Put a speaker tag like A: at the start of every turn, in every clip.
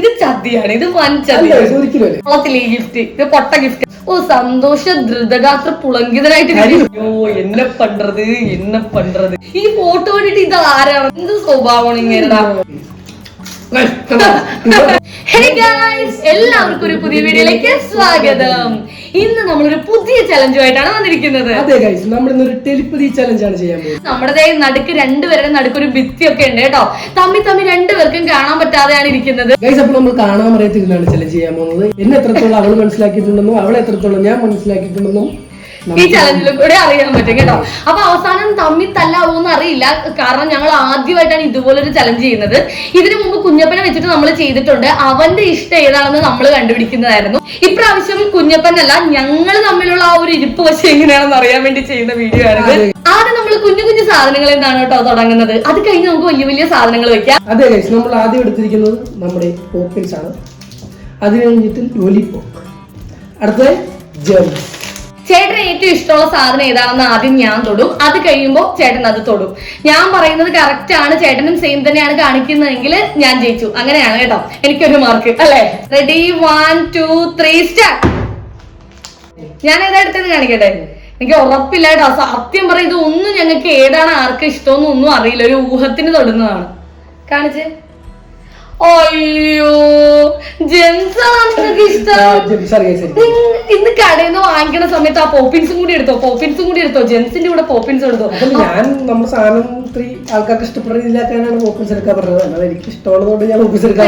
A: ഇത് ചതിയാണ് ഇത് വൻ ചതിയാണ്. ഗിഫ്റ്റ് ഇത് പൊട്ട ഗിഫ്റ്റ് ഓ സന്തോഷ ധൃതഗാത്ര പുളങ്കിതനായിട്ട് അയ്യോ എന്നെ പണ്ടത് എന്നെ പണ്ടത്. ഈ ഫോട്ടോ കണ്ടിട്ട് ഇത് ആരാണ്? എന്ത് സ്വഭാവമാണ് ഇങ്ങനെ? ഹേ ഗായ്സ് എല്ലാവർക്കും ഒരു പുതിയ വീഡിയോയിലേക്ക് സ്വാഗതം. ഇന്ന് നമ്മളൊരു പുതിയ ചലഞ്ചുമായിട്ടാണ് വന്നിരിക്കുന്നത്.
B: അതെ ഗൈസ് നമ്മൾ ഇന്നൊരു ടെലിപ്പതി ചലഞ്ച് ആണ് ചെയ്യാൻ പോകുന്നത്.
A: നമ്മുടെ നടുക്ക് രണ്ടുപേരുടെ നടുക്ക് ഒരു ഭിത്തിയൊക്കെ ഉണ്ട് കേട്ടോ. തമ്മി തമ്മി രണ്ടുപേർക്കും കാണാൻ പറ്റാതെയാണ് ഇരിക്കുന്നത്.
B: ഗൈസ് അപ്പോൾ നമ്മൾ കാണാൻ അറിയത്തില്ലാണ് ചലഞ്ച് ചെയ്യാൻ പോകുന്നത്. എന്നെ എത്രത്തോളം അവൾ മനസ്സിലാക്കിയിട്ടുണ്ടെന്നും അവളെ എത്രത്തോളം ഞാൻ മനസ്സിലാക്കിയിട്ടുണ്ടെന്നും
A: ഈ ചലഞ്ചിലും കൂടെ അറിയാൻ പറ്റും കേട്ടോ. അപ്പൊ അവസാനം തമ്മി തല്ലാവൂന്ന് അറിയില്ല. കാരണം ഞങ്ങൾ ആദ്യമായിട്ടാണ് ഇതുപോലൊരു ചലഞ്ച് ചെയ്യുന്നത്. ഇതിനു മുമ്പ് കുഞ്ഞപ്പനെ വെച്ചിട്ട് നമ്മൾ ചെയ്തിട്ടുണ്ട്. അവന്റെ ഇഷ്ടം ഏതാണെന്ന് നമ്മൾ കണ്ടുപിടിക്കുന്നതായിരുന്നു. ഇപ്രാവശ്യം കുഞ്ഞപ്പനല്ല ഞങ്ങൾ തമ്മിലുള്ള ആ ഒരു ഇരിപ്പ് വശം എങ്ങനെയാണെന്ന് അറിയാൻ വേണ്ടി ചെയ്യുന്ന വീഡിയോ ആയിരുന്നു. ആദ്യം നമ്മൾ കുഞ്ഞു കുഞ്ഞു സാധനങ്ങൾ എന്താണ് കേട്ടോ തുടങ്ങുന്നത്? അത് കഴിഞ്ഞ് നമുക്ക് വലിയ വലിയ സാധനങ്ങൾ വെക്കാം.
B: അതെ നമ്മൾ ആദ്യം എടുത്തിരിക്കുന്നത് നമ്മുടെ പോപ്പിൻസ് ആണ്. അത് കഴിഞ്ഞിട്ട് ലോലിപോപ്പ് അടുത്തത് ജെംസ്
A: ചേട്ടന് ഏറ്റവും ഇഷ്ടമുള്ള സാധനം ഏതാണെന്ന് ആദ്യം ഞാൻ തൊടും. അത് കഴിയുമ്പോൾ ചേട്ടൻ അത് തൊടും. ഞാൻ പറയുന്നത് കറക്റ്റ് ആണ്. ചേട്ടനും സെയിം തന്നെയാണ് കാണിക്കുന്നതെങ്കിൽ ഞാൻ ജയിച്ചു. അങ്ങനെയാണ് കേട്ടോ. എനിക്കൊരു മാർക്ക് അല്ലേ? Ready one two three start ഞാൻ ഏതാ കാണിക്കട്ടെ? എനിക്ക് ഉറപ്പില്ല കേട്ടോ. സത്യം പറയും ഇത് ഒന്നും ഞങ്ങൾക്ക് ഏതാണ് ആർക്ക് ഇഷ്ടമെന്നൊന്നും അറിയില്ല. ഒരു ഊഹത്തിന് തൊടുന്നതാണ്. കാണിച്ചേ. അയ്യോ ഇഷ്ടം.
B: ജെംസ് ശരി.
A: നിങ്ങ- ഇന്ന് കടയിൽ നിന്ന് വാങ്ങിക്കുന്ന സമയത്ത് ആ പോപ്പിൻസും കൂടി എടുത്തോ? പോപ്പിൻസും കൂടി എടുത്തോ? ജെൻസിന്റെ കൂടെ പോപ്പിൻസ് എടുത്തോ?
B: ഞാൻ നമ്മുടെ സാധനം ഇത്തിരി ആൾക്കാർക്ക് ഇഷ്ടപ്പെടുന്നില്ലാക്കാനാണ് പോപ്പിൻസ് എടുക്കാൻ പറഞ്ഞത്. അല്ലാതെ എനിക്ക് ഇഷ്ടമുള്ളതുകൊണ്ട് ഞാൻ പോപ്പിൻസ് എടുക്കാൻ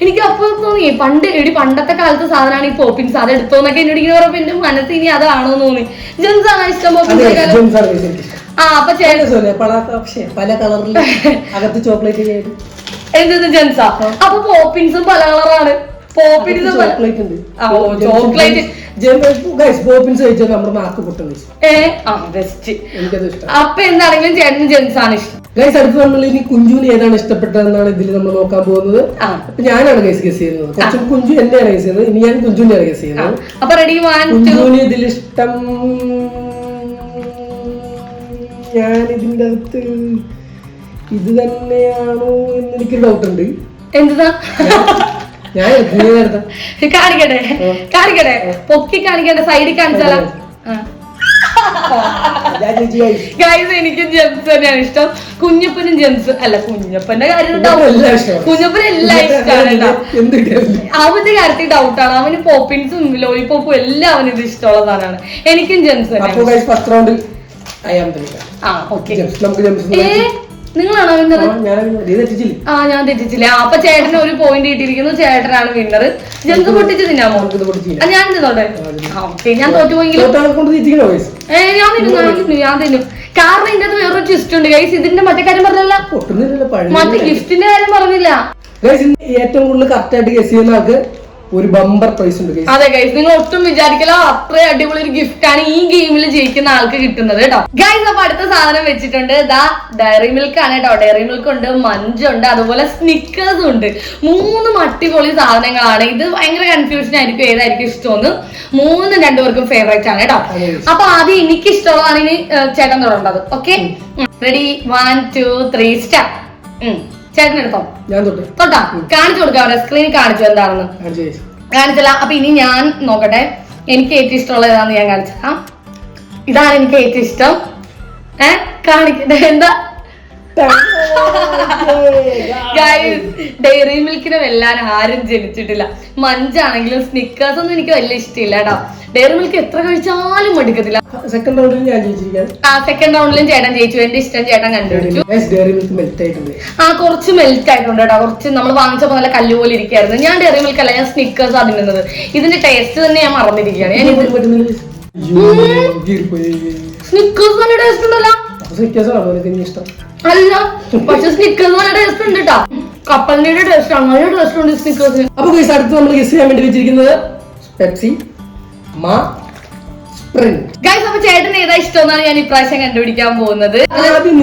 A: എനിക്ക് അപ്പൊ തോന്നി പണ്ട് എടി പണ്ടത്തെ കാലത്ത് സാധനമാണ് ഈ പോപ്പിൻസ്. അത് എടുത്തോന്നൊക്കെ എന്നോട് ഇങ്ങനെ പറഞ്ഞപ്പോ എന്റെ മനസ്സിൽ ഇനി അതാണോ തോന്നി. ജെൻസ് ആണ് ഇഷ്ടം പോപ്പിൻസ് ആ അപ്പൊ ചേട്ടൻ?
B: പല കളറിൽ അകത്ത് ചോക്ലേറ്റ് ആയിട്ട്
A: എന്തെന്ന് ജെൻസ? അപ്പൊ പോപ്പിൻസും പല കളറാണ് പോപ്പിൻസും
B: ചോക്ലേറ്റ് ഉണ്ട്.
A: ആ, ഓ, ചോക്ലേറ്റ്.
B: ഗൈസ് പോപ്പിൻസ് കഴിച്ചാൽ നമ്മുടെ നാക്ക് പൊട്ടും guys.
A: ഏ? ആ ബെസ്റ്റ് അപ്പൊ എന്താണെങ്കിലും ചേട്ടന് ജെൻസ് ആണ് ഇഷ്ടം.
B: ഗൈസ് അടുത്ത് നമ്മൾ ഇനി കുഞ്ചുവിന് ഏതാണ് ഇഷ്ടപ്പെട്ടതെന്നാണ് ഇതിൽ നമ്മൾ നോക്കാൻ പോകുന്നത്. അപ്പൊ ഞാനാണ് ഗൈസ് ഗസ് ചെയ്യുന്നത്. കുറച്ചും കുഞ്ചു എന്നെയാണ് ഗസ് ചെയ്യുന്നത്. ഇനി ഞാൻ കുഞ്ചുവിനെയാണ് ഗസ്. ചെയ്യുന്നത്.
A: അപ്പൊ റെഡി
B: കുഞ്ചുവിന് ഇതിൽ ഇഷ്ടം ഞാൻ ഇതിന്റെ അകത്ത് ഇത് തന്നെയാണോ എന്ന് എനിക്കൊരു ഡൗട്ട് ഉണ്ട്.
A: എന്താ
B: ഞാൻ
A: കാണിക്കട്ടെ കാണിക്കട്ടെ. പൊക്കി കാണിക്കട്ടെ സൈഡിൽ കാണിച്ചാലോ? ഗൈസ് എനിക്കും ജെംസ് തന്നെയാണ് ഇഷ്ടം. കുഞ്ഞപ്പനും ജെംസ് അല്ല കുഞ്ഞപ്പന്റെ കാര്യം
B: കുഞ്ഞപ്പൻ എല്ലാം ഇഷ്ടമാണ്.
A: അവന്റെ കാര്യത്തിൽ ഡൗട്ടാണ് അവന് പോപ്പിൻസും ലോലിപോപ്പും എല്ലാം അവന് ഇത് ഇഷ്ടമുള്ള സാധനമാണ്. എനിക്കും ജെംസ്
B: തന്നെ
A: ആ ഓക്കെ നിങ്ങളാണോ വിന്നർ ആ ഞാൻ തെറ്റിച്ചില്ല? ആ, അപ്പൊ ചേട്ടന് ഒരു പോയിന്റ് കിട്ടിയിരിക്കുന്നു. ചേട്ടനാണ് വിന്നർ ഞങ്ങൾക്ക് പൊട്ടിച്ച് തിന്നാമോ? ഞാൻ തിന്നോട്ടെ. ഓക്കെ ഞാൻ തോറ്റുപോയെങ്കിലും ഏ, ഞാൻ തിന്നു ഞാൻ തിന്നു കാരണം ഇതിന്റെ അത് വേറൊരു ട്വിസ്റ്റ് ഉണ്ട് ഗൈസ് ഇതിന്റെ മറ്റേ കാര്യം പറഞ്ഞില്ല. മറ്റേ ഗിഫ്റ്റിന്റെ കാര്യം പറഞ്ഞില്ല.
B: ഏറ്റവും കൂടുതൽ കറക്റ്റ് ആയിട്ട് ഗസ് ചെയ്യുന്ന ആൾക്ക് ഒരു ബമ്പർ പ്രൈസ് ഉണ്ട്
A: അതെ ഗൈസ് നിങ്ങൾ ഒട്ടും വിചാരിക്കില്ല അത്ര അടിപൊളി ഒരു ഗിഫ്റ്റ് ആണ് ഈ ഗെയിമിൽ ജയിക്കുന്ന ആൾക്ക് കിട്ടുന്നത് കേട്ടോ. ഗൈസ് അപ്പൊ അടുത്ത സാധനം വെച്ചിട്ടുണ്ട്. ദാ ഡയറി മിൽക്ക് ആണ് കേട്ടോ. ഡയറി മിൽക്ക് ഉണ്ട് മഞ്ചുണ്ട് അതുപോലെ സ്നിക്കേഴ്സ് ഉണ്ട്. മൂന്ന് അടിപൊളി സാധനങ്ങളാണ്. ഇത് ഭയങ്കര കൺഫ്യൂഷൻ ആയിരിക്കും ഏതായിരിക്കും ഇഷ്ടമെന്ന്. മൂന്ന് രണ്ടുപേർക്കും ഫേവറേറ്റ് ആണ് കേട്ടോ. അപ്പൊ ആദ്യം എനിക്ക് ഇഷ്ടമുള്ളതാണ് ഇനി ചേട്ടൻ തുടങ്ങേണ്ടത് okay ready one two three start ചേട്ടൻ എടുത്തോ
B: ഞാൻ തൊട്ട്.
A: തൊട്ടാ. കാണിച്ചു കൊടുക്കാം അവരെ. സ്ക്രീനിൽ കാണിച്ചു എന്താണെന്ന്. കാണിച്ചില്ല അപ്പൊ ഇനി ഞാൻ നോക്കട്ടെ. എനിക്ക് ഏറ്റവും ഇഷ്ടമുള്ള ഏതാന്ന് ഞാൻ കാണിച്ചാ ഇതാണ് എനിക്ക് ഏറ്റവും ഇഷ്ടം. ഏഹ് കാണിക്കട്ടെ എന്താ? ഡയറി മിൽക്കിനെ വെല്ലാൻ ആരും ജനിച്ചിട്ടില്ല. മഞ്ചാണെങ്കിലും സ്നിക്കേഴ്സ് ഒന്നും എനിക്ക് വലിയ ഇഷ്ടമില്ല കേട്ടോ ഡയറി മിൽക്ക് എത്ര കഴിച്ചാലും മടുക്കത്തില്ല.
B: സെക്കൻഡ് റൗണ്ടിൽ ഞാൻ ജയിച്ചിരിക്കാം
A: ആ സെക്കൻഡ് റൗണ്ടിലും ചേട്ടൻ ജയിച്ചു. എന്റെ ഇഷ്ടം ചേട്ടൻ കണ്ടുപിടിച്ചു.
B: ഡയറി മിൽക്ക് മെൽറ്റ് ആയിട്ടുണ്ട്.
A: ആ കുറച്ച് മെൽറ്റ് ആയിട്ടുണ്ട് കേട്ടോ കുറച്ച് നമ്മൾ വാങ്ങിച്ചപ്പോൾ നല്ല കല്ല് പോലെ ഇരിക്കായിരുന്നു ഞാൻ ഡെയറി മിൽക്ക് അല്ല ഞാൻ സ്നിക്കേഴ്സ് ആണ് തിന്നുന്നത്. ഇതിന്റെ ടേസ്റ്റ് തന്നെ ഞാൻ മറന്നിരിക്കുകയാണ്. ഞാൻ. സ്നിക്കേഴ്സ് നല്ല ടേസ്റ്റ് ഉണ്ടല്ലോ.
B: സ്നിക്കേഴ്സ് ആണോ ഇഷ്ടം.
A: അല്ല പക്ഷെ സ്നിക്കേഴ്സ് നല്ല ടേസ്റ്റ് ഉണ്ട് കേട്ടോ കപ്പലിന്റെ ടേസ്റ്റ് ആണ് നല്ല ടേസ്റ്റ് ഉണ്ട് സ്നിക്കേഴ്സിന്
B: അപ്പൊ ഗൈസ് അടുത്ത് നമ്മൾ ഗസ് ചെയ്യാൻ വേണ്ടി വെച്ചിരിക്കുന്നത് പെപ്സി മാ
A: ഗൈസ് അപ്പൊ ചേട്ടൻ ഏതാ ഇഷ്ടമെന്നാണ് ഞാൻ ഇപ്രാവശ്യം കണ്ടുപിടിക്കാൻ പോകുന്നത്.
B: ആദ്യം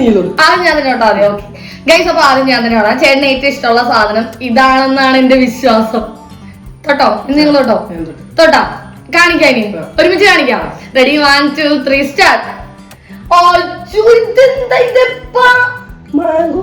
A: ഞാൻ തന്നെ ആദ്യം ഓക്കെ ഗൈസ് അപ്പൊ ആദ്യം ഞാൻ തന്നെ കാണാം ചേട്ടന് ഏറ്റവും ഇഷ്ടമുള്ള സാധനം ഇതാണെന്നാണ് എന്റെ വിശ്വാസം. തൊട്ടോ? നിങ്ങൾ തൊട്ടോ?
B: തൊട്ട്.
A: തൊട്ടാ? കാണിക്കാം ഇനി. ഒരുമിച്ച് കാണിക്കാം. Ready one two three start ഇതെന്താ ഇതെപ്പാ?
B: മാംഗോ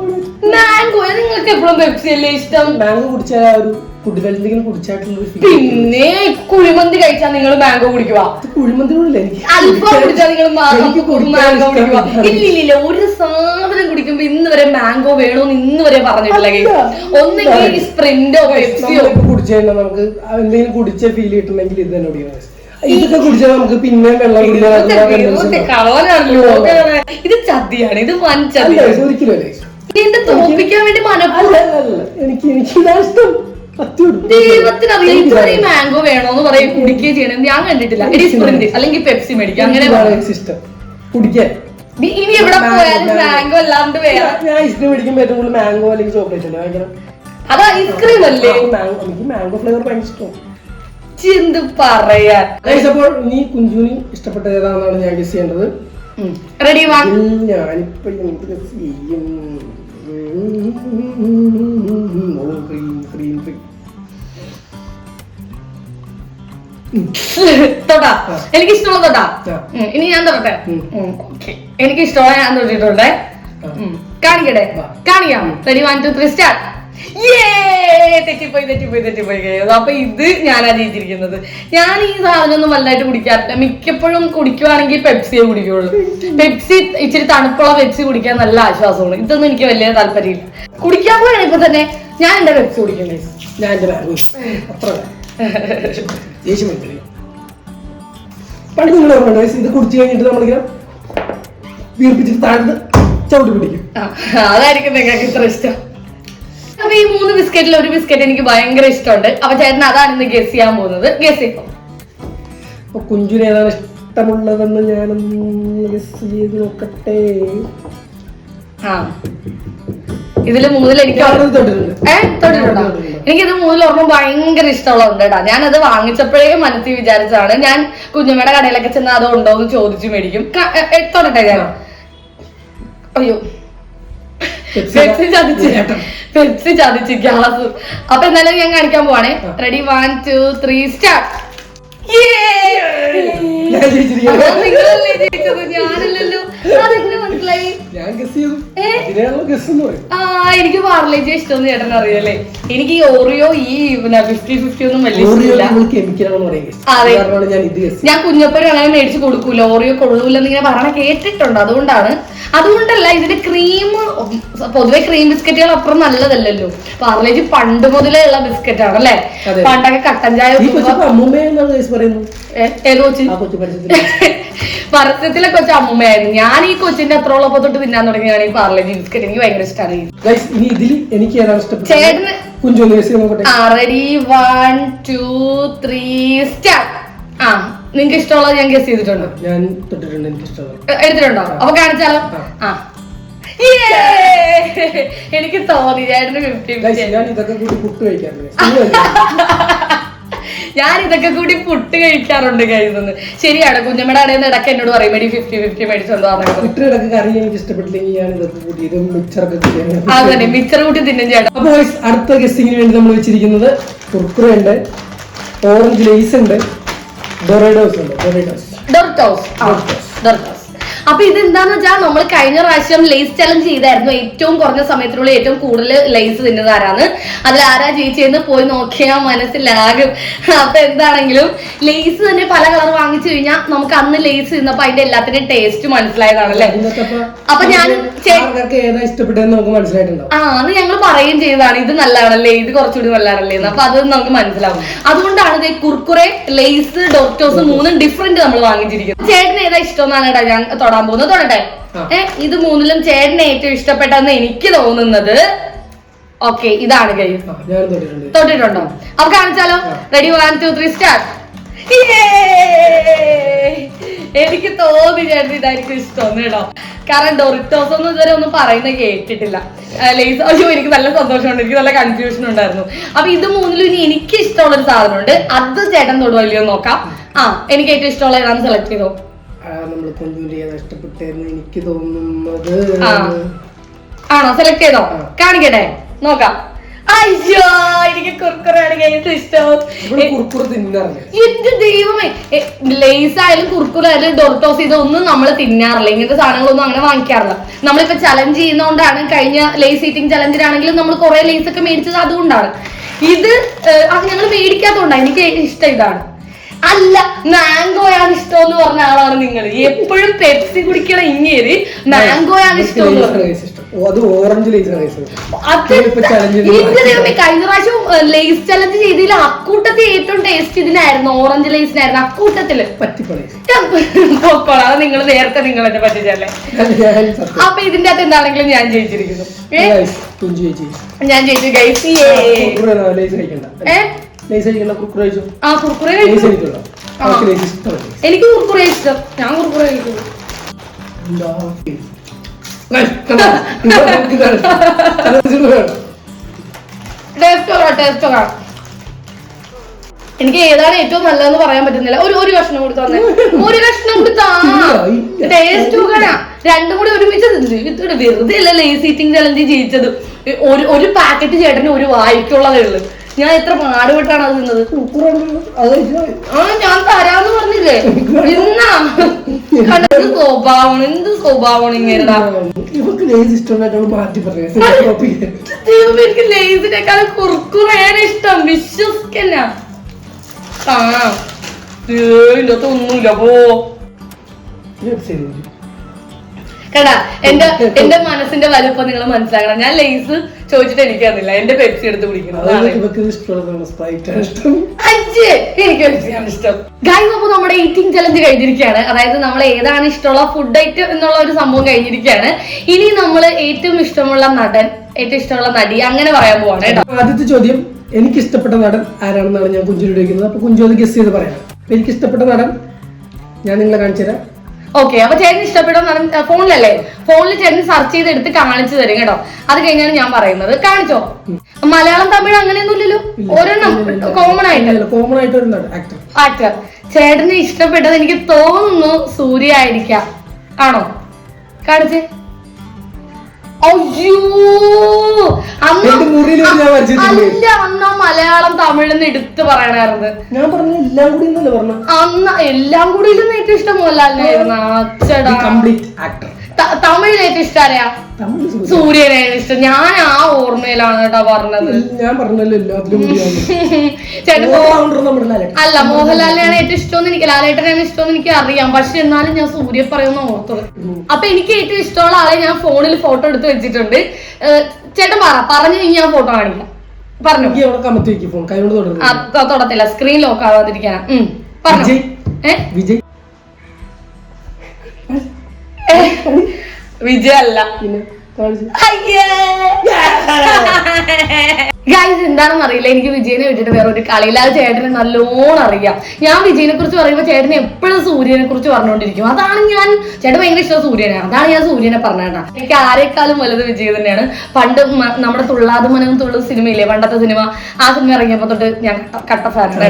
A: നിങ്ങൾക്ക് എപ്പോഴും പെപ്സി അല്ലേ ഇഷ്ടം?
B: മാംഗോ കുടിച്ചാൽ ആ ഒരു കുടിവെള്ളത്തിങ്ങനെ കുടിച്ചായിട്ടുള്ള ഒരു
A: പിന്നെ കുഴിമന്തി കഴിച്ചാൽ നിങ്ങൾ മാംഗോ കുടിക്കുക
B: കുഴിമന്തിനോടില്ല എനിക്ക്
A: അല്പം കുടിച്ചാൽ നിങ്ങൾ മാംഗോ കുടിക്കുക
B: ഇഷ്ടമില്ല.
A: ഇല്ല ഇല്ല ഇല്ല ഒരു സാധനം കുടിക്കുമ്പോ ഇന്ന് വരെ മാംഗോ വേണോന്ന് ഇന്ന് വരെ പറഞ്ഞിട്ടില്ല ഒന്നെങ്കിൽ സ്പ്രിന്റോ പെപ്സിയോ
B: കുടിച്ചു നമുക്ക് എന്തെങ്കിലും കുടിച്ച ഫീൽ കിട്ടണമെങ്കിൽ ഇത് തന്നെ കുടിക്കണം. ഇതൊക്കെ കുടിച്ചാൽ നമുക്ക് പിന്നെ വെള്ളം കുടിക്കാൻ
A: ഇത് ചതിയാണ്. ഇത് വൻ ചതി.
B: ഒരിക്കലും
A: എന്റെ തോപ്പിക്കാൻ വേണ്ടി
B: മനപ്പൂർവം. എനിക്ക് എനിക്ക് ഇഷ്ടം.
A: ദൈവത്തിനറിയാം ഇതുവരെ മാംഗോ വേണോന്ന് പറയും. കുടിക്കുകയും ചെയ്യണം. ഞാൻ കണ്ടിട്ടില്ല. അല്ലെങ്കിൽ പെപ്സി മേടിക്കുക അങ്ങനെ
B: ഇഷ്ടം. കുടിക്കാൻ.
A: ഇനി- എവിടെ പോയാലും മാംഗോ അല്ലാണ്ട് വേറെ
B: ഞാൻ ഐസ്ക്രീം മേടിക്കുമ്പോൾ ഏറ്റവും കൂടുതൽ മാംഗോ അല്ലെങ്കിൽ ചോക്ലേറ്റ് അല്ലേ ഭയങ്കര
A: അത് ഐസ്ക്രീം അല്ലേ?
B: മാംഗോ എനിക്ക് മാംഗോ ഫ്ലേവർ ഭയങ്കര ഇഷ്ടം
A: ഛി, എന്ത് പറയാ
B: അപ്പോൾ നീ കുഞ്ചുവിന് ഇഷ്ടപ്പെട്ടത് ഏതാണെന്നാണ് ഞാൻ ഗസ് ചെയ്യേണ്ടത്
A: റെഡി വൺ
B: ഇതിൽ ഞാനിപ്പോ എന്ത് ചെയ്യും
A: എനിക്ക് ഇഷ്ടമുള്ള തൊട്ടാ ഇനി ഞാൻ തൊട്ടെ. എനിക്ക് ഇഷ്ടമുള്ള ഞാൻ തൊട്ടിട്ടുണ്ടേ. കാണിക്കട്ടെ കാണിക്കാം ready one two three start തെറ്റിപ്പോയി തെറ്റിപ്പോയി തെറ്റിപ്പോയി കഴിയുന്നത് അപ്പൊ ഇത് ഞാനാ ചെയ്തിരിക്കുന്നത് ഞാൻ ഈ സാധനം ഒന്നും വലുതായിട്ട് കുടിക്കാറില്ല. മിക്കപ്പോഴും കുടിക്കുവാണെങ്കിൽ പെപ്സിയെ കുടിക്കുള്ളൂ. പെപ്സി ഇച്ചിരി തണുപ്പുള്ള പെപ്സി കുടിക്കാൻ നല്ല ആശ്വാസമാണ്. ഇതൊന്നും എനിക്ക് വലിയ താല്പര്യമില്ല. കുടിക്കാൻ പോയാണ് ഇപ്പൊ തന്നെ ഞാൻ എന്റെ പെപ്സി കുടിക്കുന്നത്
B: ഞാൻ എന്റെ പണ്ട് നിങ്ങൾ ഇത് കുടിച്ചു കഴിഞ്ഞിട്ട് നമ്മളിങ്ങനെ വീർപ്പിച്ചിട്ട് താഴ്ന്ന് ചവിട്ടി പിടിക്കും.
A: അതായിരിക്കും നിങ്ങൾക്ക് ഇത്ര ഇഷ്ടം. അപ്പൊ ഈ മൂന്ന് ബിസ്ക്കറ്റിൽ ഒരു ബിസ്ക്കറ്റ് എനിക്ക് ഭയങ്കര ഇഷ്ടമുണ്ട്. അപ്പൊ ചേട്ടൻ അതാണ് ഇന്ന് ഗസ് ചെയ്യാൻ പോകുന്നത്. ഗസ് ചെയ്തോ?
B: അപ്പൊ കുഞ്ചുന് ഏതാണ് ഇഷ്ടമുള്ളതെന്ന് ഞാൻ ഗസ് ചെയ്ത് നോക്കട്ടെ.
A: ആ. ഇതിൽ മൂന്നിൽ എനിക്ക്
B: തൊട്ടിട്ടുണ്ട്.
A: എനിക്കിത് മൂന്നിൽ ഓർമ്മ ഭയങ്കര ഇഷ്ടമുള്ളതുണ്ട് കേട്ടാ. അത് വാങ്ങിച്ചപ്പോഴേ മനസ്സിൽ വിചാരിച്ചതാണ്. ഞാൻ കുഞ്ഞുമ്മയുടെ കടയിലൊക്കെ ചെന്ന് അത് ഉണ്ടോ എന്ന് ചോദിച്ചു മേടിക്കും. തൊടട്ടെ ഞാൻ. അയ്യോ. ചതിച്ചു. ചതിച്ച് പെപ്സി ചതിച്ച് ഗ്യാസ് അപ്പൊ എന്തായാലും ഞാൻ കാണിക്കാൻ പോവാണേ. Ready one two three start ഞാനല്ലല്ലോ. മനസ്സിലായി?
B: ഞാൻ ഗസ് ചെയ്തു.
A: ഏ?
B: ഇതിനെയാണല്ലോ ഗസ് എന്ന് പറയും
A: ആ എനിക്ക് പാർലേജ് ഇഷ്ടമൊന്നും ചേട്ടൻ അറിയല്ലേ? എനിക്ക് ഈ ഓറിയോ ഈ പിന്നെ ഫിഫ്റ്റി ഫിഫ്റ്റി ഒന്നും വലിയ ഇഷ്ടമില്ല. അതെ.
B: ഞാൻ ഇത് മേടിച്ചു
A: ഞാൻ കുഞ്ഞപ്പനും അങ്ങനെ മേടിച്ച് കൊടുക്കൂല? ഓറിയോ കൊള്ളൂലെന്ന് ഇങ്ങനെ പറഞ്ഞ കേട്ടിട്ടുണ്ട്. അതുകൊണ്ടാണ്. അതുകൊണ്ടല്ല ഇതിന്റെ ക്രീം പൊതുവെ ക്രീം ബിസ്ക്കറ്റുകൾ അപ്പുറം നല്ലതല്ലല്ലോ. പാർലേജ് പണ്ട് മുതലേ ഉള്ള ബിസ്ക്കറ്റ് ആണ് അല്ലേ. പണ്ടൊക്കെ കട്ടൻ ചായ ഏത് കൊച്ചി?
B: ആ കൊച്ചു
A: അമ്മയായിരുന്നു ഞാൻ ഈ കൊച്ചിന്റെ അത്രോളം ഒപ്പം തൊട്ട് തിന്നാൻ തുടങ്ങിയാണ് ഈ പാർലെ ബിസ്ക്കറ്റ് എനിക്ക് ഭയങ്കര ഇഷ്ടമാണ്
B: ഇതിൽ എനിക്ക് ഏതാണ് ഇഷ്ടപ്പെട്ടത്?
A: ചേട്ടന് ആ ready one two three start ആ നിങ്ങക്ക് ഇഷ്ടമുള്ളത് ഞാൻ ഗസ് ചെയ്തിട്ടുണ്ട്.
B: ഞാൻ തൊട്ടിട്ടുണ്ട് എനിക്ക്
A: എടുത്തിട്ടുണ്ടോ? അപ്പൊ കാണിച്ചാലോ? ആ! എനിക്ക് തോന്നി ചേട്ടന് ഫിഫ്റ്റി
B: ഞാൻ ഇതൊക്കെ കൂടി കുട്ടി. നിങ്ങൾ കഴിക്കാറുണ്ടോ?
A: ഞാൻ ഇതൊക്കെ കൂടി പുട്ട് കഴിക്കാറുണ്ട് കഴിയുന്നത് ശരിയാണ് കുഞ്ഞമ്മയുടെ കടയിൽ നിന്ന് ഇടയ്ക്ക് എന്നോട് പറയും മേടി ഫിഫ്റ്റി ഫിഫ്റ്റി മേടിച്ചു വന്നത്
B: പുട്ടിനൊക്കെ കറി എനിക്ക് ഇഷ്ടപ്പെട്ടില്ലെങ്കിൽ ഞാൻ ഇതൊക്കെ കൂട്ടി ഇത് മിക്സറൊക്കെ
A: അതന്നെ മിച്ചർ കൂട്ടി തിന്നും ചേട്ടാ.
B: അപ്പൊ guys, അടുത്ത ഗസ്റ്റിങ്ങിന് വേണ്ടി നമ്മൾ വെച്ചിരിക്കുന്നത് കുർക്കുറ ഉണ്ട് ഓറഞ്ച് ലേസ് ഉണ്ട് ഡൊറേഡോസ് ഉണ്ട് ഡൊറേഡോസ്
A: ഡോർട്ടോസ് ഡോർട്ടോസ് അപ്പൊ ഇത് എന്താന്ന് വെച്ചാൽ നമ്മൾ കഴിഞ്ഞ പ്രാവശ്യം ലേസ് ചലഞ്ച് ചെയ്തായിരുന്നു. ഏറ്റവും കുറഞ്ഞ സമയത്തിനുള്ളിൽ ഏറ്റവും കൂടുതൽ ലേസ് തിന്നത് ആരാണ് അതിൽ ആരാ ജയിച്ചെന്ന് പോയി നോക്കിയാൽ മനസ്സിലാകും. അപ്പൊ എന്താണെങ്കിലും ലേസ് തന്നെ പല കളർ വാങ്ങിച്ചു കഴിഞ്ഞാൽ നമുക്ക് അന്ന് ലേസ് തിന്നപ്പോ അതിന്റെ എല്ലാത്തിന്റെയും ടേസ്റ്റ് മനസ്സിലായതാണല്ലേ?
B: അപ്പൊ
A: ഞാൻ ആ അത് ഞങ്ങൾ പറയുകയും ചെയ്തതാണ്. ഇത് നല്ലതാണല്ലേ? ഇത് കുറച്ചുകൂടി നല്ലതാണല്ലേ? എന്ന് അപ്പൊ അത് നമുക്ക് മനസ്സിലാവും. അതുകൊണ്ടാണ് ഇത് കുർക്കുറെ ലേസ് ഡോക്ടേഴ്സ് മൂന്നും ഡിഫറെന്റ് നമ്മൾ വാങ്ങിച്ചിരിക്കുന്നത്. ചേട്ടന് ഏതാ ഇഷ്ടം എന്നാണ് കേട്ടോ ഞാൻ തൊടാൻ പോകുന്നത് തൊടട്ടെ ഏഹ് ഇത് മൂന്നിലും ചേട്ടന് ഏറ്റവും ഇഷ്ടപ്പെട്ടെന്ന് എനിക്ക് തോന്നുന്നത്. ഓക്കെ ഇതാണ് കൈ
B: തൊട്ടിട്ടുണ്ട്.
A: അപ്പൊ കാണിച്ചാലോ? Ready one two three start എനിക്ക് തോന്നി ചേട്ടൻ ഇതായിരിക്കും ഇഷ്ടം കേട്ടോ. കാരണം ഡൊറിറ്റോസ് ഒന്നും ഇതുവരെ ഒന്നും പറയുന്നത് കേട്ടിട്ടില്ല. ലേസ് അയ്യോ എനിക്ക് നല്ല സന്തോഷമുണ്ട്. എനിക്ക് നല്ല കൺഫ്യൂഷൻ ഉണ്ടായിരുന്നു. അപ്പൊ ഇത് മൂന്നിലും ഇനി എനിക്ക് ഇഷ്ടമുള്ള ഒരു സാധനമുണ്ട്. അത് ചേട്ടൻ തൊടുവല്ലയോ നോക്കാം. ആ എനിക്ക് ഏറ്റവും ഇഷ്ടമുള്ള ഏതാണ് സെലക്ട് ചെയ്തോ?
B: നമ്മൾ കുഞ്ചുവിന്റെ ഏതാ ഇഷ്ടപ്പെട്ടതെന്ന് എനിക്ക് തോന്നുന്നത്?
A: ആണോ? സെലക്ട് ചെയ്തോ. കാണിക്കട്ടെ. നോക്കാം. അയ്യോ എനിക്ക് കുർക്കുറയാണ് ഏറ്റവും ഇഷ്ടം. എന്റെ ദൈവമേ. ലേസ് ആയാലും കുർക്കുറ ആയാലും ഡോർട്ടോസ് ഇതൊന്നും നമ്മൾ തിന്നാറില്ല. ഇങ്ങനത്തെ സാധനങ്ങളൊന്നും അങ്ങനെ വാങ്ങിക്കാറില്ല. നമ്മളിപ്പോ ചലഞ്ച് ചെയ്യുന്നോണ്ടാണ് കഴിഞ്ഞ ലേസ് ഈറ്റിംഗ് ചലഞ്ചിലാണെങ്കിലും നമ്മൾ കുറെ ലേസ് ഒക്കെ മേടിച്ചത് അതുകൊണ്ടാണ്. ഇത് അത് ഞങ്ങൾ മേടിക്കാത്തതുകൊണ്ടാണ് എനിക്ക് ഇഷ്ടം ഇതാണ്. അല്ല മാംഗോയാണ് ഇഷ്ടം എന്ന് പറഞ്ഞ ആളാണ് നിങ്ങൾ എപ്പോഴും പെപ്സി കുടിക്കണ ഇങ്ങേര് മാംഗോയാണ് ഇഷ്ടം എന്ന് പറഞ്ഞു.
B: ഇഷ്ടം. അത് ഓറഞ്ച് ലേസ്
A: കഴിഞ്ഞ പ്രാവശ്യം ലേസ് ചലഞ്ച് ചെയ്തതിൽ അക്കൂട്ടത്തിൽ ഏറ്റവും ടേസ്റ്റ് ഇതിനായിരുന്നു. ഓറഞ്ച് ലേസിനായിരുന്നു
B: അക്കൂട്ടത്തിൽ
A: പൊക്കോളാം അത് നിങ്ങൾ നേരത്തെ നിങ്ങൾ എന്നെ പറ്റിച്ചല്ലേ അപ്പൊ ഇതിന്റെ അകത്ത് എന്താണെങ്കിലും ഞാൻ ജയിച്ചിരിക്കുന്നു. ഞാൻ ജയിച്ചു. ഗൈസ് ഏ? ആ കുർക്കുറേ എനിക്ക് കുർക്കുറേ ഇഷ്ടം. ഞാൻ കുർക്കുറേ ടേസ്റ്റ് എനിക്ക് ഏതാണ് ഏറ്റവും നല്ലതെന്ന് പറയാൻ പറ്റുന്നില്ല. ഒരു ഒരു കഷ്ണം കൂടി തന്നെ. ഒരു കഷ്ണം കൂടി താ
B: ഇല്ല, ഇല്ല.
A: ടേസ്റ്റ് രണ്ടും കൂടി ഒരുമിച്ച് തിന്നു. വെറുതെ അല്ല ഈറ്റിംഗ് ചലഞ്ച് ജയിച്ചത്. ഒരു ഒരു പാക്കറ്റ് ചേട്ടന് ഒരു വായിക്കുള്ളതേ ഉള്ളു ഞാൻ എത്ര പാടുപെട്ടാണ് അത്
B: മതി.
A: ആ ഞാൻ തരാന്ന് പറഞ്ഞില്ലേ? ഇന്നാ. കണ്ടത് സ്വഭാവമാണ്. എന്ത് സ്വഭാവമാണ് ഇങ്ങനെ
B: കുറുക്കുറേനെ ലേസ് മാറ്റി
A: എനിക്ക് ഇഷ്ടം. വിശ്വസിക്കല്ല. ആ ഇതിന്റെ അകത്ത് ഒന്നുമില്ല. പോ. കടാ എന്റെ എന്റെ മനസ്സിന്റെ വലുപ്പം നിങ്ങൾ മനസ്സിലാക്കണം. ഞാൻ ലേസ് ചോദിച്ചിട്ട് എനിക്കറിയില്ല. എന്റെ പെപ്സി എടുത്ത് കുടിക്കുന്നത്
B: ഇഷ്ടം.
A: ഗൈസ് അപ്പൊ നമ്മുടെ ഈറ്റിംഗ് ചലഞ്ച് കഴിഞ്ഞിരിക്കുകയാണ്. അതായത് നമ്മൾ ഏതാണ് ഇഷ്ടമുള്ള ഫുഡ് ഐറ്റം എന്നുള്ള ഒരു സംഭവം കഴിഞ്ഞിരിക്കുകയാണ്. ഇനി നമ്മൾ ഏറ്റവും ഇഷ്ടമുള്ള നടൻ ഏറ്റവും ഇഷ്ടമുള്ള നടി അങ്ങനെ പറയാൻ പോവാണ് കേട്ടോ.
B: ആദ്യത്തെ ചോദ്യം എനിക്ക് ഇഷ്ടപ്പെട്ട നടൻ ആരാണെന്നാണ് ഞാൻ കുഞ്ചിനോട് ചോദിക്കുന്നത്. അപ്പൊ കുഞ്ചു അത് ഗസ് ചെയ്ത് പറയാം. എനിക്ക് ഇഷ്ടപ്പെട്ട നടൻ ഞാൻ നിങ്ങളെ കാണിച്ചു തരാം
A: ഓക്കെ അപ്പൊ ചേട്ടൻ ഇഷ്ടപ്പെടും ഫോണിലല്ലേ? ഫോണിൽ ചേട്ടൻ സെർച്ച് ചെയ്ത് എടുത്ത് കാണിച്ചു തരും കേട്ടോ. അത് കഴിഞ്ഞാണ് ഞാൻ പറയുന്നത്. കാണിച്ചോ? മലയാളം തമിഴ് അങ്ങനെയൊന്നും ഇല്ലല്ലോ? ഒരെണ്ണം കോമൺ ആയിട്ട്.
B: കോമൺ ആയിട്ട് ആക്ടർ
A: ചേട്ടന് ഇഷ്ടപ്പെട്ടത് എനിക്ക് തോന്നുന്നു സൂര്യ ആയിരിക്കാം. ആണോ? കാണിച്ചേ. അയ്യോ! അന്ന് അല്ല അന്ന് മലയാളം തമിഴെന്ന് എടുത്ത് പറയണായിരുന്നു.
B: ഞാൻ പറഞ്ഞു എല്ലാം കൂടി എന്നല്ലേ പറഞ്ഞു
A: അന്ന് എല്ലാം കൂടി ഏറ്റവും ഇഷ്ടം മോഹൻലാലിനായിരുന്നു അച്ചടാ.
B: കംപ്ലീറ്റ് ആക്ടർ
A: തമിഴിൽ ഏറ്റവും ഇഷ്ടം ആരെയാ? സൂര്യനായിരുന്നു ഇഷ്ടം. ഞാൻ ആ ഓർമ്മയിലാണ് കേട്ടോ പറഞ്ഞത്.
B: ഞാൻ പറഞ്ഞല്ലോ.
A: അല്ല മോഹൻലാലിനെയാണ് ഏറ്റവും ഇഷ്ടമെന്ന് എനിക്ക് ലാലേട്ടനാണ് ഇഷ്ടമെന്ന് എനിക്ക് അറിയാം. പക്ഷെ എന്നാലും ഞാൻ സൂര്യ പറയുന്ന ഓർത്തത് അപ്പൊ എനിക്ക് ഏറ്റവും ഇഷ്ടമുള്ള ആളെ ഞാൻ ഫോണിൽ ഫോട്ടോ എടുത്ത് വെച്ചിട്ടുണ്ട്. ചേട്ടൻ പറ പറഞ്ഞു കഴിഞ്ഞാൽ ഞാൻ ഫോട്ടോ കാണിക്കാം. പറഞ്ഞു.
B: അവിടെ കമത്തി വെക്കും ഫോൺ തുടരുന്നു
A: തൊടത്തില്ല. സ്ക്രീൻ ലോക്ക് ആവാതിരിക്കാൻ പറഞ്ഞു.
B: വിജയ്. വിജയ്.
A: അല്ല.
B: പിന്നെ കാണിച്ചു.
A: ഗൈസ് എന്താണെന്ന് അറിയില്ല. എനിക്ക് വിജയനെ വിട്ടിട്ട് വേറെ ഒരു കളിയില്ല. അത് ചേട്ടനെ നല്ലോണം അറിയാം. ഞാൻ വിജയനെ കുറിച്ച് പറയുമ്പോൾ ചേട്ടനെ എപ്പോഴും സൂര്യനെ കുറിച്ച് പറഞ്ഞുകൊണ്ടിരിക്കും അതാണ് ഞാൻ ചേട്ടൻ ഭയങ്കര ഇഷ്ടം സൂര്യനാണ്. അതാണ് ഞാൻ സൂര്യനെ പറഞ്ഞേട്ടാ എനിക്ക് ആരെക്കാളും വലുത് വിജയ് തന്നെയാണ്. പണ്ട് നമ്മുടെ തുള്ളാതെ മനം തുള്ളു സിനിമയില്ലേ? പണ്ടത്തെ സിനിമ. ആ സിനിമ ഇറങ്ങിയപ്പോ തൊട്ട് ഞാൻ കട്ട- ഫാനാണ്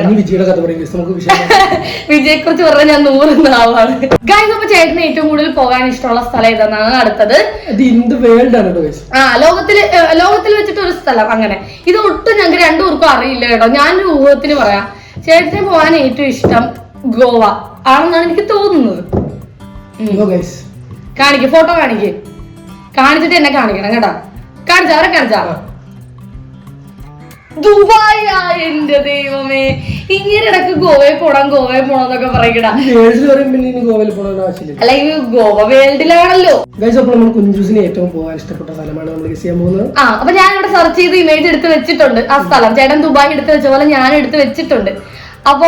A: വിജയെ കുറിച്ച് പറഞ്ഞാൽ ഞാൻ നൂറ് ആളാണ് ഗൈസ് അപ്പൊ ചേട്ടന് ഏറ്റവും കൂടുതൽ പോകാൻ ഇഷ്ടമുള്ള സ്ഥലം ഏതാണ് അടുത്തത്. ആ ലോകത്തിൽ ഏ, ലോകത്തിൽ വെച്ചിട്ട് ഒരു സ്ഥലം അങ്ങനെ. ഇത് ഒട്ടും ഞങ്ങൾക്ക് രണ്ടുപേർക്കും അറിയില്ല കേട്ടോ. ഞാനൊരു ഊഹത്തിന് പറയാം. ചേട്ടന് പോകാൻ ഏറ്റവും ഇഷ്ടം ഗോവ ആണെന്നാണ് എനിക്ക് തോന്നുന്നത്. കാണിക്ക് ഫോട്ടോ കാണിക്ക്. കാണിച്ചിട്ട് എന്നെ കാണിക്കണം കേട്ടോ. കാണിച്ചാ അവരെ കാണിച്ചാ? ദുബായ് എന്റെ ദൈവമേ. ഇങ്ങനെ ഇടയ്ക്ക് ഗോവയിൽ പോണം ഗോവയിൽ പോണം എന്നൊക്കെ
B: ഗോവയിൽ ആവശ്യമില്ല.
A: അല്ല ഈ ഗോവ വേൾഡിലാണല്ലോ.
B: അപ്പോൾ നമ്മൾ കുഞ്ചൂസിന് ഏറ്റവും പോകാൻ ഇഷ്ടപ്പെട്ട സ്ഥലമാണ് നമ്മൾ ഗസ് ചെയ്യാൻ പോകുന്നത്.
A: ആ അപ്പൊ ഞാൻ ഇവിടെ സെർച്ച് ചെയ്ത് ഇമേജ് എടുത്ത് വെച്ചിട്ടുണ്ട്. ആ സ്ഥലം. ചേട്ടൻ ദുബായ് എടുത്ത് വെച്ച പോലെ ഞാൻ എടുത്ത് വെച്ചിട്ടുണ്ട്. അപ്പോ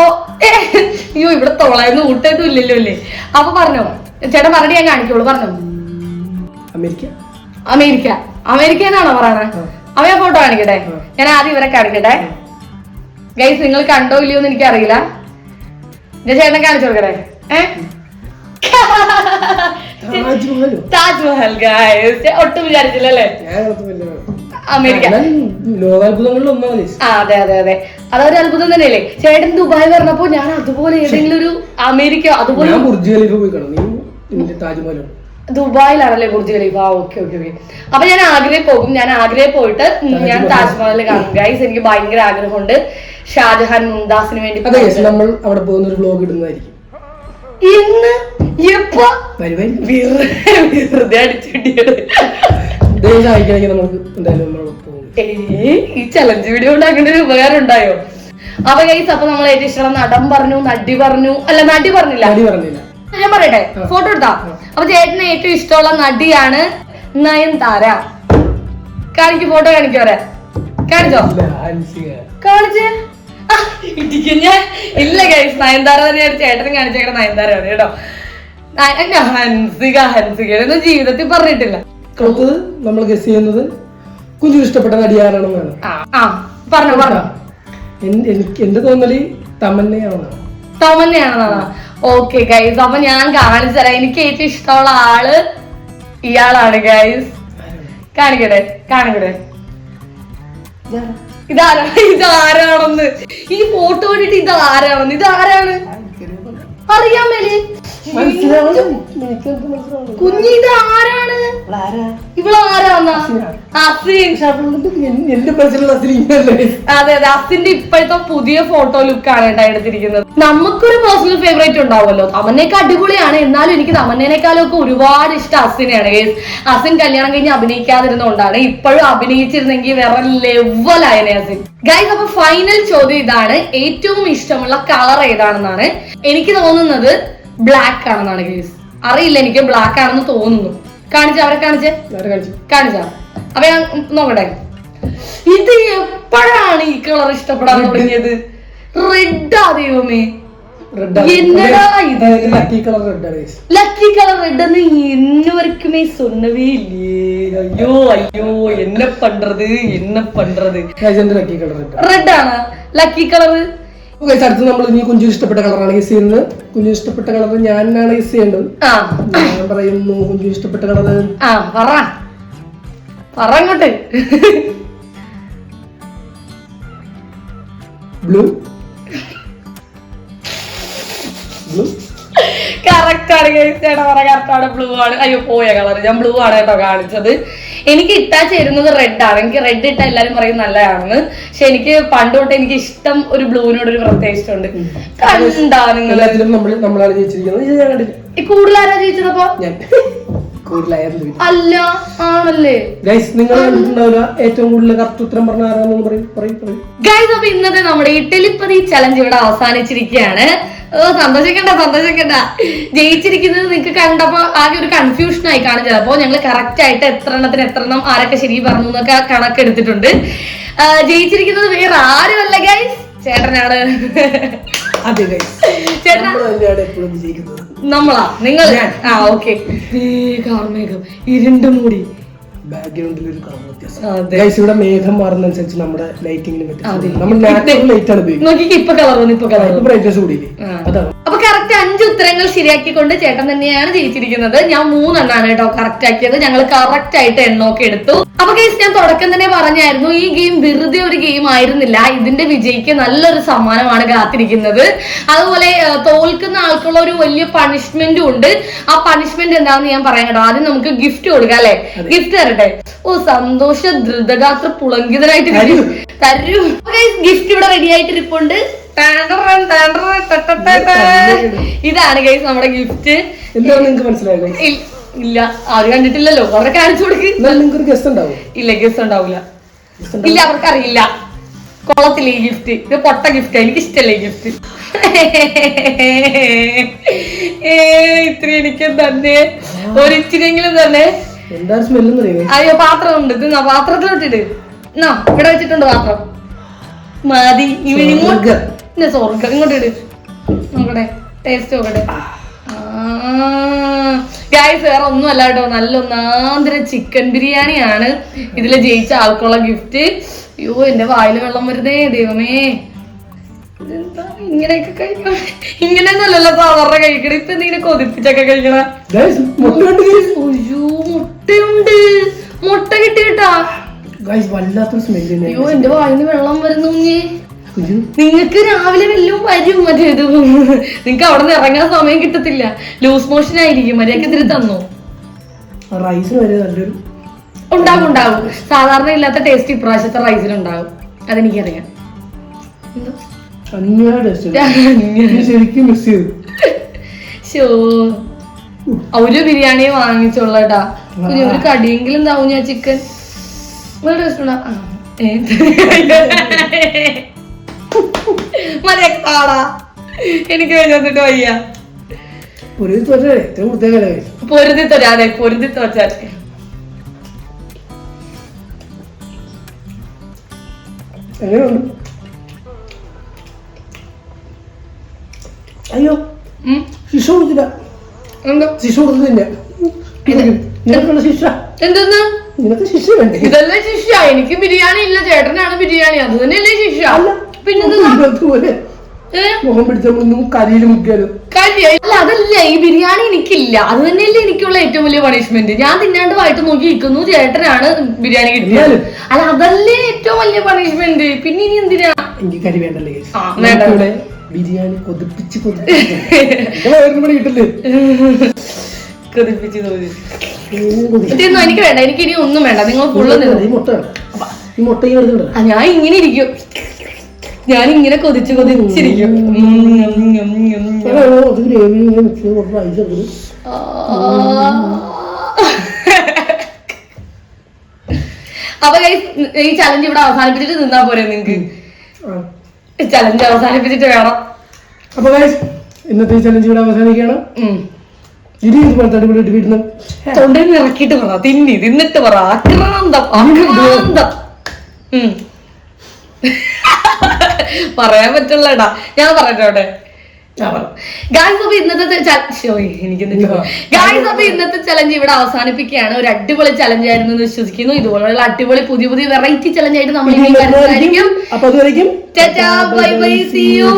A: അയ്യോ ഇവിടെ തൊളയെന്ന് ഊട്ടൊന്നും ഇല്ലല്ലോ അല്ലേ? അപ്പൊ പറഞ്ഞോ. ചേട്ടൻ പറഞ്ഞു ഞാൻ കാണിക്കുള്ളൂ. പറഞ്ഞോ.
B: അമേരിക്ക.
A: അമേരിക്ക. അമേരിക്ക എന്നാണോ പറയണേ? അവ ഞാൻ ഫോട്ടോ കാണിക്കട്ടെ? ഞാൻ ആദ്യം ഇവരെ കാണിക്കട്ടെ. ഗൈസ് നിങ്ങൾ കണ്ടോ ഇല്ലയോ എന്ന് എനിക്കറിയില്ല. ഞാൻ ചേട്ടനെ കാണിച്ചു കൊടുക്കട്ടെ. താജ്മഹൽ. ഗൈസ് ഒട്ടും വിചാരിച്ചില്ലല്ലേ അമേരിക്ക. അതെ അതെ അതെ. അതൊരു അത്ഭുതം തന്നെയല്ലേ? ചേട്ടൻ ദുബായ് പറഞ്ഞപ്പോ ഞാൻ അതുപോലെ ഏതെങ്കിലും ഒരു അമേരിക്ക അതുപോലെ
B: ഞാൻ
A: ദുബായിലാണല്ലേ ബുർജ് ഖലീഫ ആ ഓക്കെ ഓക്കെ ഓക്കെ. അപ്പൊ ഞാൻ ആഗ്രയിൽ പോകും. ഞാൻ ആഗ്രയിൽ പോയിട്ട് ഞാൻ താജ്മഹൽ കാണും. ഗൈസ് എനിക്ക് ഭയങ്കര ആഗ്രഹമുണ്ട്. ഷാജഹാൻ മുംതാസിന് വേണ്ടി
B: നമ്മൾ അവിടെ പോകുന്ന ഒരു വ്ലോഗ് ഇടുന്നതായിരിക്കും.
A: ഇന്ന്? എപ്പോ? വെറുതെ അടിച്ചിട്ടിയത്.
B: നമുക്ക് എന്തായാലും
A: ഈ ചലഞ്ച് വീഡിയോ കൊണ്ട് അങ്ങനെ ഒരു ഉപകാരം ഉണ്ടായോ? അപ്പൊ ഗൈസ് അപ്പൊ നമ്മൾ ഏറ്റവും ഇഷ്ടം നടൻ പറഞ്ഞു നടി പറഞ്ഞു. അല്ല നടി പറഞ്ഞില്ല.
B: നടി പറഞ്ഞില്ല.
A: ഞാൻ പറയട്ടെ? ഫോട്ടോ എടുത്താ? അപ്പൊ ചേട്ടന് ഏറ്റവും ഇഷ്ടമുള്ള നടിയാണ് നയൻതാര. കാണിക്ക് ഫോട്ടോ കാണിക്കോരെ കാണിച്ചോ
B: കാണിച്ച്? ഹൻസിക.
A: കാണിച്ചേ. ആ, ഇടിക്കും ഞാൻ ഇല്ല ഗൈസ് നയൻതാര തന്നെയാണ് ചേട്ടനും കാണിച്ചേക്കണ നയൻതാരയാണ് കേട്ടോ. ന- ഞാൻ ഹൻസിക ഹൻസിക ഒന്നും ജീവിതത്തിൽ പറഞ്ഞിട്ടില്ല.
B: നമ്മൾ ഗസ് ചെയ്യുന്നത് കുഞ്ഞു ഇഷ്ടപ്പെട്ട നടി ആരാണെന്നാണ്
A: ആ പറഞ്ഞു
B: എനിക്ക് എന്റെ തോന്നൽ തമന്നയാണ്
A: തോമന്നെയാണെന്നാ ഓക്കെ ഗൈസ് അപ്പൊ ഞാൻ കാണിച്ചു തരാം. എനിക്ക് ഏറ്റവും ഇഷ്ടമുള്ള ആൾ ഇയാളാണ് ഗൈസ് കാണിക്കട്ടെ കാണിക്കട്ടെ. ഇതാരാ? ഇതാരാണെന്ന്. ഈ ഫോട്ടോ കണ്ടിട്ട് ഇത് ആരാണെന്ന് ഇത് ആരാണ്? അതെ അതെ. അസിന്റെ ഇപ്പോഴത്തെ പുതിയ ഫോട്ടോ ലുക്കാണ് കേട്ടോ എടുത്തിരിക്കുന്നത്. നമുക്കൊരു പേഴ്സണൽ ഫേവറേറ്റ് ഉണ്ടാവുമല്ലോ. തമന്നേക്ക് അടിപൊളിയാണ്. എന്നാലും എനിക്ക് തമന്നേനേക്കാളും ഒക്കെ ഒരുപാട് ഇഷ്ടം അസിനെയാണ്. അസിൻ കല്യാണം കഴിഞ്ഞ് അഭിനയിക്കാതിരുന്നോണ്ടാണ് ഇപ്പോഴും അഭിനയിച്ചിരുന്നെങ്കിൽ വേറെ ലെവലായനെ അസിൻ. ഗൈസ് അപ്പൊ ഫൈനൽ ചോദ്യം ഇതാണ്. ഏറ്റവും ഇഷ്ടമുള്ള കളർ ഏതാണെന്നാണ്. എനിക്ക് തോന്നുന്നത് ബ്ലാക്ക് ആണെന്നാണ് കേസ് അറിയില്ല എനിക്ക് ബ്ലാക്ക് ആണെന്ന് തോന്നുന്നു. കാണിച്ച അവരെ കാണിച്ച്?
B: അവരെ കാണിച്ചു.
A: കാണിച്ച. അപ്പൊ ഞാൻ നോക്കട്ടെ. ഇത് എപ്പോഴാണ് ഈ കളർ ഇഷ്ടപ്പെടാൻ തുടങ്ങിയത്? റെഡാ ദൈവമേ. എന്നടാ ഇത്?
B: Lucky colour red
A: lucky colour red എന്ന് ഇന്നുവരക്കുമേ സൊന്നവേ ഇല്ലേ? അയ്യോ അയ്യോ എന്നെ പണ്ടത്
B: എന്നെ പണ്ടത് ലക്കി കളർ റെഡ്
A: ആണ്. ലക്കി കളർ
B: ഗൈസ് അടുത്ത് നമ്മൾ ഇനി കുഞ്ചു ഇഷ്ടപ്പെട്ട കളറാണ് ഗസ് ചെയ്യുന്നത്. കുഞ്ചു ഇഷ്ടപ്പെട്ട കളർ ഞാനാണ് ഗസ് ചെയ്യേണ്ടത്.
A: ആ.
B: ഞാൻ പറയുന്നു കുഞ്ചു ഇഷ്ടപ്പെട്ട കളർ
A: ആ പറ. പറ അങ്ങോട്ട്.
B: ബ്ലൂ ബ്ലൂ
A: കറക്റ്റ് ആണ് ഗൈസ് ചേട്ടാ പറ കറക്റ്റ് ആണ്. ബ്ലൂ ആണ്. അയ്യോ പോയ കളർ ഞാൻ ബ്ലൂ ആണ് കേട്ടോ കാണിച്ചത്. എനിക്ക് ഇട്ടാ ചേരുന്നത് റെഡ് ആണ്. എനിക്ക് റെഡ് ഇട്ട എല്ലാരും പറയും നല്ലതാണെന്ന്. പക്ഷെ എനിക്ക് പണ്ട് തൊട്ട് എനിക്ക് ഇഷ്ടം ഒരു ബ്ലൂവിനോട് ഒരു പ്രത്യേക ഇഷ്ടമുണ്ട് കണ്ടാ നിങ്ങൾ
B: കൂടുതലാരാ നമ്മൾ
A: അല്ല ആണല്ലേ?
B: ഗൈസ് നിങ്ങൾ കണ്ടിട്ടുണ്ടാവില്ല ഏറ്റവും കൂടുതൽ കറക്റ്റ് ഉത്തരം പറഞ്ഞ ആരാണെന്ന് പറയും പറയും പറയും.
A: ഗൈസ് അപ്പൊ ഇന്നത്തെ നമ്മുടെ ഈ ടെലിപ്പതി ചലഞ്ച് ഇവിടെ അവസാനിച്ചിരിക്കുകയാണ്. ഓ സന്തോഷിക്കണ്ട സന്തോഷിക്കണ്ട. ജയിച്ചിരിക്കുന്നത് നിങ്ങൾക്ക് കണ്ടപ്പോ ആകെ ഒരു കൺഫ്യൂഷൻ ആയി കാണും ചിലപ്പോ. ഞങ്ങൾ കറക്റ്റ് ആയിട്ട് എത്ര എണ്ണത്തിന് എത്ര എണ്ണം ആരൊക്കെ ശരി പറഞ്ഞു എന്നൊക്കെ കണക്കെടുത്തിട്ടുണ്ട് ജയിച്ചിരിക്കുന്നത് വേറെ ആരുമല്ല ഗൈസ് ചേട്ടനാണ്.
B: അതെ ഗൈസ്
A: ചേട്ടനാ
B: എപ്പോഴും
A: നമ്മളാ നിങ്ങൾ ആ ഓക്കെ കാർമേഘം ഇരുണ്ട് മൂടി.
B: ബാക്ക്ഗ്രൗണ്ടിൽ ഒരു കളർ വ്യത്യാസം. ഇവിടെ മേഘം മാറുന്നതനുസരിച്ച് നമ്മുടെ ലൈറ്റിംഗിന് വ്യത്യാസം നമ്മൾ നാച്ചുറൽ ലൈറ്റ് ആണ് ഉപയോഗിക്കുന്നത്.
A: നോക്കി ഇപ്പൊ കളർ വന്നു ഇപ്പൊ കളർ
B: ഇപ്പൊ ബ്രൈറ്റ്നസ് കൂടിയില്ലേ? അതാണ്.
A: അപ്പൊ കറക്റ്റ് അഞ്ച് ഉത്തരങ്ങൾ ശരിയാക്കിക്കൊണ്ട് ചേട്ടൻ തന്നെയാണ് ജയിച്ചിരിക്കുന്നത്. ഞാൻ മൂന്നെണ്ണാണ് കേട്ടോ കറക്റ്റ് ആക്കിയത്. ഞങ്ങൾ കറക്റ്റ് ആയിട്ട് എണ്ണമൊക്കെ എടുത്തു. അപ്പൊ കേസ് ഞാൻ തുടക്കം തന്നെ പറഞ്ഞായിരുന്നു ഈ ഗെയിം വെറുതെ ഒരു ഗെയിം ആയിരുന്നില്ല. ഇതിന്റെ വിജയിക്ക് നല്ലൊരു സമ്മാനമാണ് കാത്തിരിക്കുന്നത്. അതുപോലെ തോൽക്കുന്ന ആൾക്കുള്ള ഒരു വലിയ പണിഷ്മെന്റും ഉണ്ട്. ആ പണിഷ്മെന്റ് എന്താണെന്ന് ഞാൻ പറയാം കേട്ടോ. ആദ്യം നമുക്ക് ഗിഫ്റ്റ് കൊടുക്കാം അല്ലെ? ഗിഫ്റ്റ് തരട്ടെ ഓ സന്തോഷ ധൃതഗാത്ര പുളങ്കിതനായിട്ട് തരൂ. ഗിഫ്റ്റ് ഇവിടെ റെഡി ആയിട്ട് ഇരിപ്പുണ്ട്. ഇതാണ് ഗൈസ് നമ്മുടെ ഗിഫ്റ്റ്
B: എന്താണ് നിങ്ങൾക്ക് മനസ്സിലായത്
A: ഇല്ല ആരും കണ്ടിട്ടില്ലല്ലോ. അവരെ കാണിച്ചു കൊടുക്ക്.
B: ഗസ്റ്റ് ഉണ്ടാവും.
A: ഇല്ല ഗസ്റ്റ് ഉണ്ടാവില്ല ഇല്ല അവർക്ക് അറിയില്ല കൊള്ളത്തില്ല ഈ ഗിഫ്റ്റ് ഇത് പൊട്ട ഗിഫ്റ്റ് എനിക്ക് ഇഷ്ടമല്ല ഈ ഗിഫ്റ്റ് ഏ ഇത്ര എനിക്ക് തന്നെ? ഒരിച്ചിരെങ്കിലും തന്നെ.
B: എന്താ സ്മെല്ലെന്ന്
A: അയ്യോ പാത്രം ഉണ്ട് തിന്നാ പാത്രത്തിൽ പാത്രത്തിലോട്ടിട്ട് എന്നാ ഇവിടെ വെച്ചിട്ടുണ്ട് പാത്രം. മതി. ഇവൻ ഇങ്ങോട്ട്. ഇല്ല സ്വർഗം ഇങ്ങോട്ട് ഇട് നോക്കട്ടെ. ടേസ്റ്റ് നോക്കട്ടെ ഗായ്സ് വേറെ ഒന്നും അല്ല കേട്ടോ. നല്ല ഒന്നാന്തര ചിക്കൻ ബിരിയാണിയാണ്. ഇതിൽ ജയിച്ച ആൾക്കുള്ള ഗിഫ്റ്റ് അയ്യോ എന്റെ വായിൽ വെള്ളം വരുന്നേ ദൈവമേ. ഇതെന്താ? ഇങ്ങനെയൊക്കെ കഴിക്കണം. ഇങ്ങനെയൊന്നുമല്ലല്ലോ സാധാരണ കഴിക്കണം. ഇപ്പൊ എന്തെങ്കിലും കൊതിപ്പിച്ചൊക്കെ കഴിക്കണം. അയ്യോ മുട്ടയുണ്ട്. മുട്ട കിട്ടിയിട്ടാ.
B: ഗൈസ് വല്ലാത്തൊരു സ്മെല്ല്
A: അയ്യോ എന്റെ വായിന്ന് വെള്ളം വരുന്നു നിങ്ങക്ക് രാവിലെ വല്ലതും വരും മതി ഇത് നിങ്ങക്ക് അവിടെ നിന്ന് ഇറങ്ങാൻ സമയം കിട്ടത്തില്ല. ലൂസ് മോഷൻ ആയിരിക്കും. മര്യാദയ്ക്ക് ഇതിൽ തന്നു.
B: റൈസ് വരെ നല്ലൊരു
A: ഉണ്ടാവും ഉണ്ടാവും. സാധാരണ ഇല്ലാത്ത ടേസ്റ്റ് ഇപ്രാവശ്യത്തെ റൈസിൽ ഉണ്ടാകും അതെനിക്കറിയാം.
B: ശരിക്കും മിസ് ചെയ്തു.
A: ഷോ ഒരു ബിരിയാണി വാങ്ങിച്ചോളട്ടാ ഒരു ഒരു കടിയെങ്കിലും താവും ഞാൻ ചിക്കൻ നല്ല ടേസ്റ്റ് എനിക്ക് കഴിഞ്ഞിട്ട് വയ്യ.
B: ഒരു തോറ്റ ഏറ്റവും പ്രത്യേകത
A: പൊരുതി തൊരാതെ പൊരുതി തോച്ചാൽ
B: എങ്ങനെയുണ്ട് അയ്യോ ശിശു കൊടുത്തില്ല.
A: എന്താ?
B: ശിശു കൊടുത്തില്ല. നിനക്കുള്ള ശിക്ഷ?
A: എന്തെന്ന്?
B: നിനക്ക് ശിക്ഷ വേണ്ടേ
A: ഇതല്ലേ ശിക്ഷ എനിക്ക് ബിരിയാണി ഇല്ല. ചേട്ടനാണ് ബിരിയാണി. അത് തന്നെയല്ലേ ശിക്ഷ. പിന്നെ?
B: മുഖം പിടിച്ചൊന്നും കരിയിൽ മുക്കിയാലും.
A: അല്ല അതല്ല. ഈ ബിരിയാണി എനിക്കില്ല. അത് തന്നെയല്ലേ എനിക്കുള്ള ഏറ്റവും വലിയ പണിഷ്മെന്റ് ഞാൻ തിന്നാണ്ട് വായിട്ട് നോക്കി ഇരിക്കുന്നു ചേട്ടനാണ് ബിരിയാണി കിട്ടിയത്. അല്ല അതല്ലേ ഏറ്റവും വലിയ പണിഷ്മെന്റ് പിന്നെ ഇനി എന്തിനാ?
B: എനിക്ക് കരി വേണ്ടല്ലേ. ബിരിയാണി കൊതിപ്പിച്ച് കൊതിപ്പിച്ച്.
A: കൊതിപ്പിച്ച് തോന്നി. ഇതൊന്നും എനിക്ക് വേണ്ട എനിക്ക് ഇനി ഒന്നും വേണ്ട. നിങ്ങൾ ഫുള്ള് ഞാൻ ഇങ്ങനെ ഇരിക്കും. ഞാൻ ഇങ്ങനെ കൊതിച്ച് കൊതിച്ചിരിക്കും അപ്പൊ ഈ ചലഞ്ച് ഇവിടെ അവസാനിപ്പിച്ചിട്ട് നിന്നാ പോരെ നിങ്ങക്ക്? ചലഞ്ച് അവസാനിപ്പിച്ചിട്ട് വേണം.
B: അപ്പൊ ഇന്നത്തെ ചലഞ്ച് ഇവിടെ അവസാനിക്കുകയാണ്.
A: തൊണ്ടയിൽ നിന്ന് ഇറക്കിയിട്ട് പറ തിന്നി തിന്നിട്ട് പറ. പറയാൻ പറ്റുള്ളടാ ഞാൻ പറഞ്ഞോട്ടെ ഗായ്സ് അപ്പൊ ഇന്നത്തെ എനിക്ക് ഗായ്സ് അപ്പൊ ഇന്നത്തെ ചലഞ്ച് ഇവിടെ അവസാനിപ്പിക്കുകയാണ്. ഒരു അടിപൊളി ചലഞ്ച് ആയിരുന്നു എന്ന് വിശ്വസിക്കുന്നു. ഇതുപോലുള്ള അടിപൊളി പുതിയ പുതിയ വെറൈറ്റി ചലഞ്ച് ആയിട്ട് നമ്മൾ ബൈ ബൈ സി യു